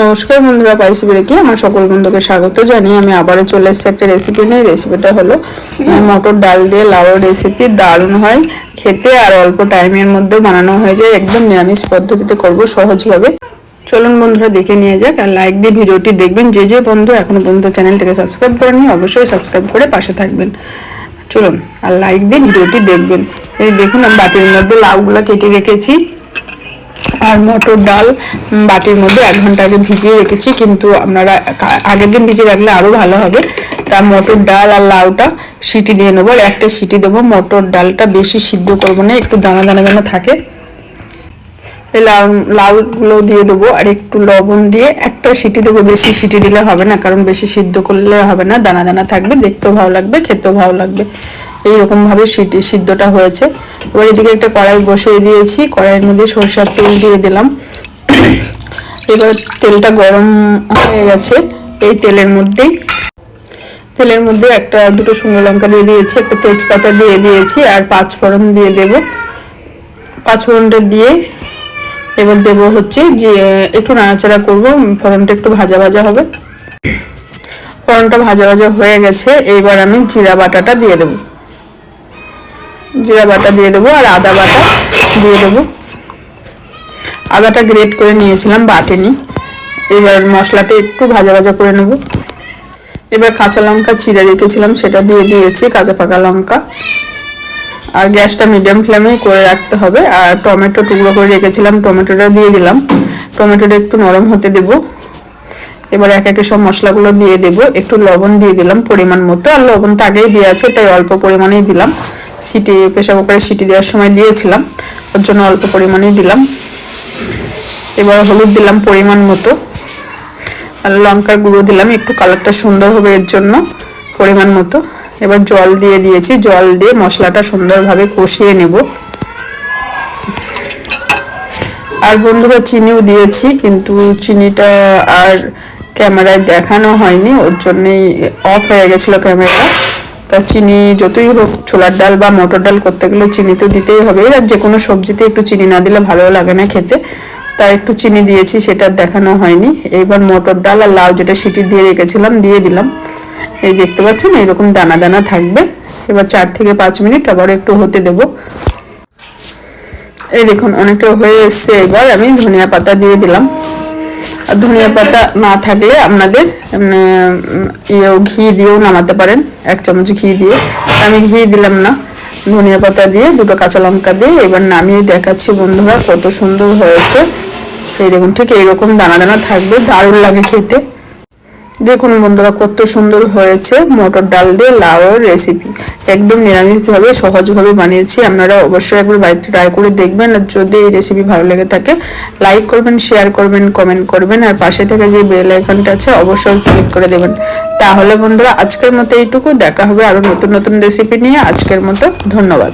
নমস্কার বন্ধুরা পাইসি কি? আমার সকল বন্ধুকে স্বাগত জানিয়ে আমি আবারও চলে এসেছি একটা রেসিপি নিয়ে। রেসিপিটা হলো মটর ডাল দিয়ে লাউর রেসিপি দারুণ হয়। খেতে আর অল্প টাইমের মধ্যে বানানো হয়ে যায়। একদম নিরামিষ পদ্ধতিতে করব সহজভাবে। চলুন বন্ধুরা দেখে নিয়ে যাক আর লাইক দিয়ে ভিডিওটি দেখবেন। যে যে বন্ধু এখনও পর্যন্ত চ্যানেলটাকে সাবস্ক্রাইব করেননি অবশ্যই সাবস্ক্রাইব করে পাশে থাকবেন। চলুন আর লাইক দিয়ে ভিডিওটি দেখবেন। এই দেখুন আমি বাটির মধ্যে লাউগুলো কেটে রেখেছি। আর মটর ডাল বাটির মধ্যে এক ঘণ্টা আগে ভিজিয়ে রেখেছি, কিন্তু আপনারা আগের দিন ভিজিয়ে রাখলে আরও ভালো হবে। তা মটর ডাল আর লাউটা সিটি দিয়ে নেব, আর একটা সিটি দেবো। মটর ডালটা বেশি সিদ্ধ করব না, একটু দানা দানা যেন থাকে। এই লাউ লাউগুলো দিয়ে দেবো আর একটু লবণ দিয়ে একটা সিটি দেবো। বেশি সিটি দিলে হবে না, কারণ বেশি সিদ্ধ করলে হবে না। দানা দানা থাকবে, দেখতেও ভালো লাগবে, খেতেও ভালো লাগবে। এইরকম ভাবে সিটি, সিদ্ধটা হয়েছে। এবার এদিকে একটা কড়াই বসিয়ে দিয়েছি, কড়াইয়ের মধ্যে সরষার তেল দিয়ে দিলাম। এবার তেলটা গরম হয়ে গেছে, এই তেলের মধ্যেই। তেলের মধ্যে একটা, দুটো শুকনো লঙ্কা দিয়ে দিয়েছি, একটা তেজপাতা দিয়ে দিয়েছি, আর পাঁচ ফোড়ন দিয়ে দেবো। পাঁচ ফোড়নটা দিয়ে এবার দেবো হচ্ছে যে, একটু নাড়াচাড়া করব, ফোড়নটা একটু ভাজা ভাজা হবে। ফোড়নটা ভাজা ভাজা হয়ে গেছে এইবার আমি জিরা বাটাটা দিয়ে দেবো। জিরা বাটা দিয়ে দেবো আর আদা বাটা দিয়ে দেবো। আদাটা গ্রেট করে নিয়েছিলাম বাটেনি। এবার মশলাটা একটু ভাজা ভাজা করে নেব। এবার কাঁচা লঙ্কা চিড়ে রেখেছিলাম, সেটা দিয়ে দিয়েছি, কাঁচা পাকা লঙ্কা। আর গ্যাসটা মিডিয়াম ফ্লেমে করে রাখতে হবে। আর টমেটো টুকরো করে রেখেছিলাম, টমেটোটা দিয়ে দিলাম। টমেটোটা একটু নরম হতে দেব। এবার এক একে সব মশলাগুলো দিয়ে দেব। একটু লবণ দিয়ে দিলাম পরিমাণ মতো। আর লবণ তো আগেই দেওয়া আছে, তাই অল্প পরিমাণেই দিলাম। সিটি, প্রেশার কুকারে সিটি দেওয়ার সময় দিয়েছিলাম। ওর জন্য অল্প পরিমাণেই দিলাম। এবার হলুদ দিলাম পরিমাণ মতো। আর লঙ্কার গুঁড়ো দিলাম, একটু কালারটা সুন্দর হবে এর জন্য পরিমাণ মতো। এবার জল দিয়ে দিয়েছি। জল দিয়ে মশলাটা সুন্দরভাবে কষিয়ে নেব। আর বন্ধুরা চিনিও দিয়েছি, কিন্তু চিনিটা আর ক্যামেরায় দেখানো হয়নি, ওর জন্যেই অফ হয়ে গেছিল ক্যামেরা তা চিনি যতই হোক, ছোলার ডাল বা মটর ডাল করতে গেলে চিনি তো দিতেই হবে। আর যে কোনো সবজিতে একটু চিনি না দিলে ভালো লাগে না খেতে। তাই একটু চিনি দিয়েছি, সেটা দেখানো হয়নি। এইবার মটর ডাল আর লাউ যেটা সিটি দিয়ে রেখেছিলাম, দিয়ে দিলাম। এই দেখতে পাচ্ছেন, এরকম দানা দানা থাকবে। এবার চার থেকে পাঁচ মিনিট আবার একটু হতে দেবো। এই দেখুন, অনেকটা হয়ে এসছে এবার, আমি ধনিয়া পাতা দিয়ে দিলাম। আর ধনিয়া পাতা না থাকলে আপনাদের ইয়েও ঘি দিয়েও নামাতে পারেন, এক চামচ ঘি দিয়ে। আমি ঘি দিলাম না, ধনিয়া পাতা দিয়ে, দুটো কাঁচা লঙ্কা দিয়ে। এবার নামিয়ে দেখাচ্ছি বন্ধুরা, কত সুন্দর হয়েছে। এই দেখুন, ঠিক এইরকম দানা দানা থাকবে, দারুণ লাগে খেতে। দেখুন বন্ধুরা, কত সুন্দর হয়েছে মটর ডাল দিয়ে লাউয়ের রেসিপি একদম নিরামিষভাবে, সহজভাবে বানিয়েছি। আপনারা অবশ্যই একবার বাড়িতে ট্রাই করে দেখবেন। আর যদি এই রেসিপি ভালো লেগে থাকে লাইক করবেন শেয়ার করবেন কমেন্ট করবেন, আর পাশে থেকে যে বেল আইকনটা আছে, অবশ্যই ক্লিক করে দেবেন। তাহলে বন্ধুরা, আজকের মতো এইটুকু। দেখা হবে আরও নতুন নতুন রেসিপি নিয়ে। আজকের মতো ধন্যবাদ।